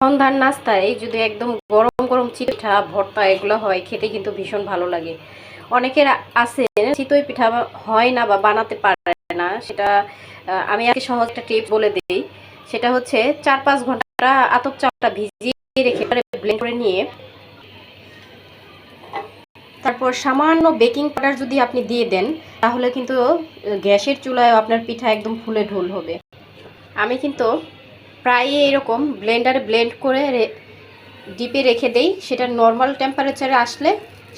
সন্ধ্যার নাস্তায় যদি একদম গরম গরম চিঠা, ভর্তা এগুলো হয়, খেতে কিন্তু ভীষণ ভালো লাগে। অনেকের আছে চিতই পিঠা হয় না বা বানাতে পারে না, সেটা আমি আগে সহজ একটা টিপ বলে দিই। সেটা হচ্ছে চার পাঁচ ঘণ্টা আতপ চালটা ভিজিয়ে রেখে ব্লেন্ড করে নিয়ে, তারপর সামান্য বেকিং পাউডার যদি আপনি দিয়ে দেন, তাহলে কিন্তু গ্যাসের চুলায় আপনার পিঠা একদম ফুলে ঢোল হবে। আমি কিন্তু প্রায় এরকম ব্লেন্ডারে ব্লেন্ড করে ডিপে রেখে দেই। সেটা নর্মাল টেম্পারেচারে আসলে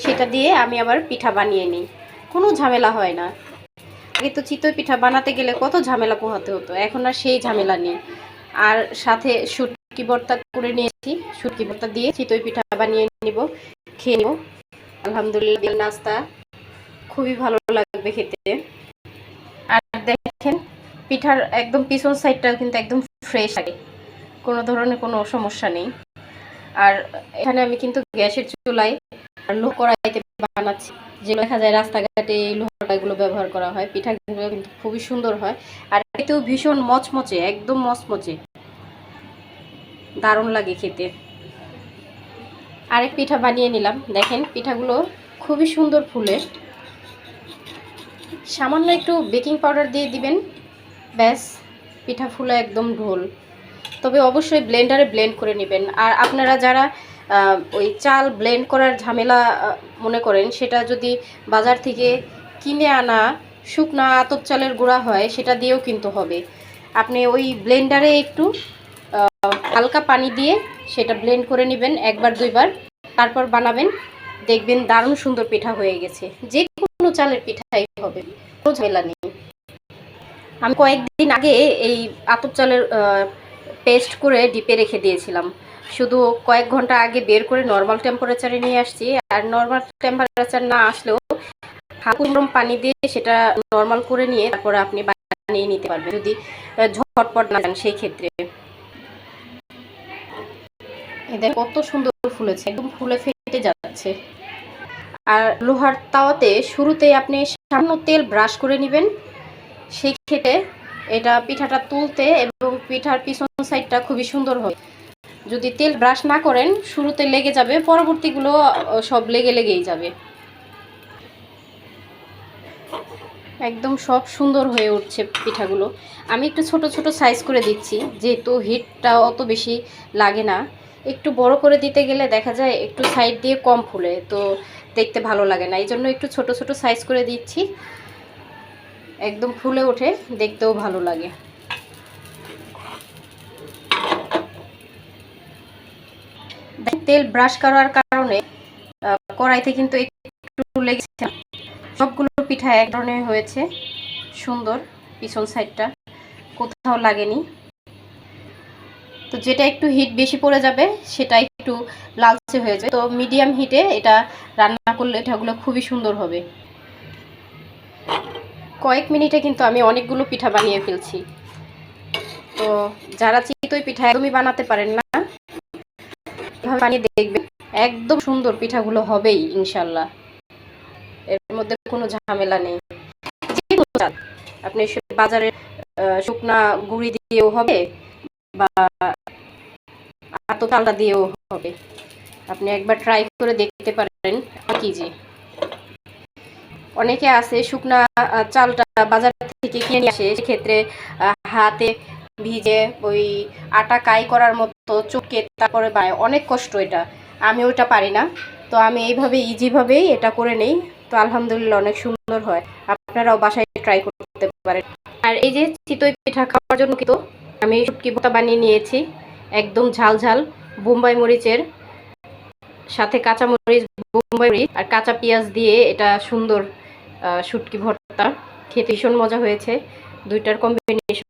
সেটা দিয়ে আমি আবার পিঠা বানিয়ে নিই। কোনো ঝামেলা হয় না। আগে তো চিতই পিঠা বানাতে গেলে কত ঝামেলা পোহাতে হতো, এখন আর সেই ঝামেলা নেই। আর সাথে শুটকি ভর্তা করে নিয়েছি, শুটকি ভর্তা দিয়ে চিতই পিঠা বানিয়ে নিব, খেয়ে নেব। আলহামদুলিল্লাহ নাস্তা খুবই ভালো লাগবে খেতে। আর দেখেন, পিঠার একদম পিছন সাইডটাও কিন্তু একদম ফ্রেশ থাকে কোনো ধরনের কোনো সমস্যা নেই। আর এখানে আমি কিন্তু গ্যাসের চুলায় আর লো কড়াইতে বানাচ্ছি, যেগুলো দেখা যায় রাস্তাঘাটে এই লোহাগুলো ব্যবহার করা হয় পিঠাগুলো কিন্তু খুবই সুন্দর হয়। আর এতেও ভীষণ মচমচে, একদম মচমচে। দারুণ লাগে খেতে। আরেক পিঠা বানিয়ে নিলাম। দেখেন, পিঠাগুলো খুবই সুন্দর ফুলে সামান্য একটু বেকিং পাউডার দিয়ে দিবেন। ব্যাস। পিঠা ফুলে একদম ঢোল। তবে অবশ্যই ব্লেন্ডারে ব্লেন্ড করে নেবেন। আর আপনারা যারা ওই চাল ব্লেন্ড করার ঝামেলা মনে করেন, সেটা যদি বাজার থেকে কিনে আনা শুকনা আতপ চালের গুঁড়া হয়, সেটা দিয়েও কিন্তু হবে। আপনি ওই ব্লেন্ডারে একটু হালকা পানি দিয়ে সেটা ব্লেন্ড করে নেবেন একবার, দুইবার। তারপর বানাবেন, দেখবেন দারুণ সুন্দর পিঠা হয়ে গেছে। যে কোনো চালের পিঠাই হবে, কোনো ঝামেলা নেই। আমি কয়েকদিন আগে এই আতপ চালের পেস্ট করে ডিপে রেখে দিয়েছিলাম। শুধু কয়েক ঘণ্টা আগে বের করে নর্মাল টেম্পারেচারে নিয়ে আসছি। আর নর্মাল টেম্পারেচার না আসলেও গরম পানি দিয়ে সেটা নর্মাল করে নিয়ে তারপরে আপনি বানিয়ে নিতে পারবেন। যদি ঝটপট না যান সেই ক্ষেত্রে এদের কত সুন্দর ফুলেছে, একদম ফুলে ফেটে যাচ্ছে। আর লোহার তাওয়াতে শুরুতেই আপনি সামান্য তেল ব্রাশ করে নেবেন। সেই ক্ষেত্রে এটা পিঠাটা তুলতে এবং পিঠার পিছন সাইডটা খুবই সুন্দর হবে যদি তেল ব্রাশ না করেন, শুরুতে লেগে যাবে, পরবর্তীগুলো সব লেগে লেগেই যাবে। একদম সব সুন্দর হয়ে উঠছে পিঠাগুলো। আমি একটু ছোট ছোট সাইজ করে দিচ্ছি, যেহেতু হিটটা অত বেশি লাগে না। একটু বড় করে দিতে গেলে দেখা যায় একটু সাইড দিয়ে কম ফুলে, তো দেখতে ভালো লাগে না। এই জন্য একটু ছোট ছোট সাইজ করে দিচ্ছি। একদম ফুলে ওঠে, দেখতেও ভালো লাগে। তেল ব্রাশ করার কারণে কড়াইতে কিন্তু একটু লেগেছে সবগুলো পিঠা এক ধরনের হয়েছে, সুন্দর পিছন সাইডটা, কোথাও লাগেনি। তো যেটা একটু হিট বেশি পড়ে যাবে, সেটা একটু লালচে হয়ে যাবে। তো মিডিয়াম হিটে এটা রান্না করলে এটাগুলো খুবই সুন্দর হবে। কয়েক মিনিটে কিন্তু আমি অনেকগুলো পিঠা বানিয়ে ফেলছি। তো যারা চিতই পিঠা একদমই বানাতে পারেন না বানিয়ে দেখবেন একদম সুন্দর পিঠাগুলো হবেই ইনশাল্লাহ। এর মধ্যে কোনো ঝামেলা নেই। আপনি বাজারে শুকনা গুঁড়ি দিয়েও হবে বা আতো দিয়েও হবে। আপনি একবার ট্রাই করে দেখতে পারেন কি যে। অনেকে আছে শুকনা চালটা বাজার থেকে কিনে নিয়ে আসে। সেক্ষেত্রে হাতে ভিজে ওই আটা কাই করার মতো চুকে তারপরে বানায়। অনেক কষ্ট এটা। আমি ওইটা পারি না। তো আমি এইভাবে ইজিভাবেই এটা করে নেই। তো আলহামদুলিল্লাহ অনেক সুন্দর হয়। আপনারাও বাসায় ট্রাই করতে পারেন। আর এই যে চিতই পিঠা খাওয়ার জন্য কিন্তু আমি শুটকি ভর্তা বানিয়ে নিয়েছি। একদম ঝাল ঝাল বোম্বাই মরিচের সাথে কাঁচা মরিচ বোম্বাই মরিচ আর কাঁচা পেঁয়াজ দিয়ে এটা সুন্দর শুটকি ভর্তা। খেতে ভীষণ মজা হয়েছে। দুইটার কম্বিনেশন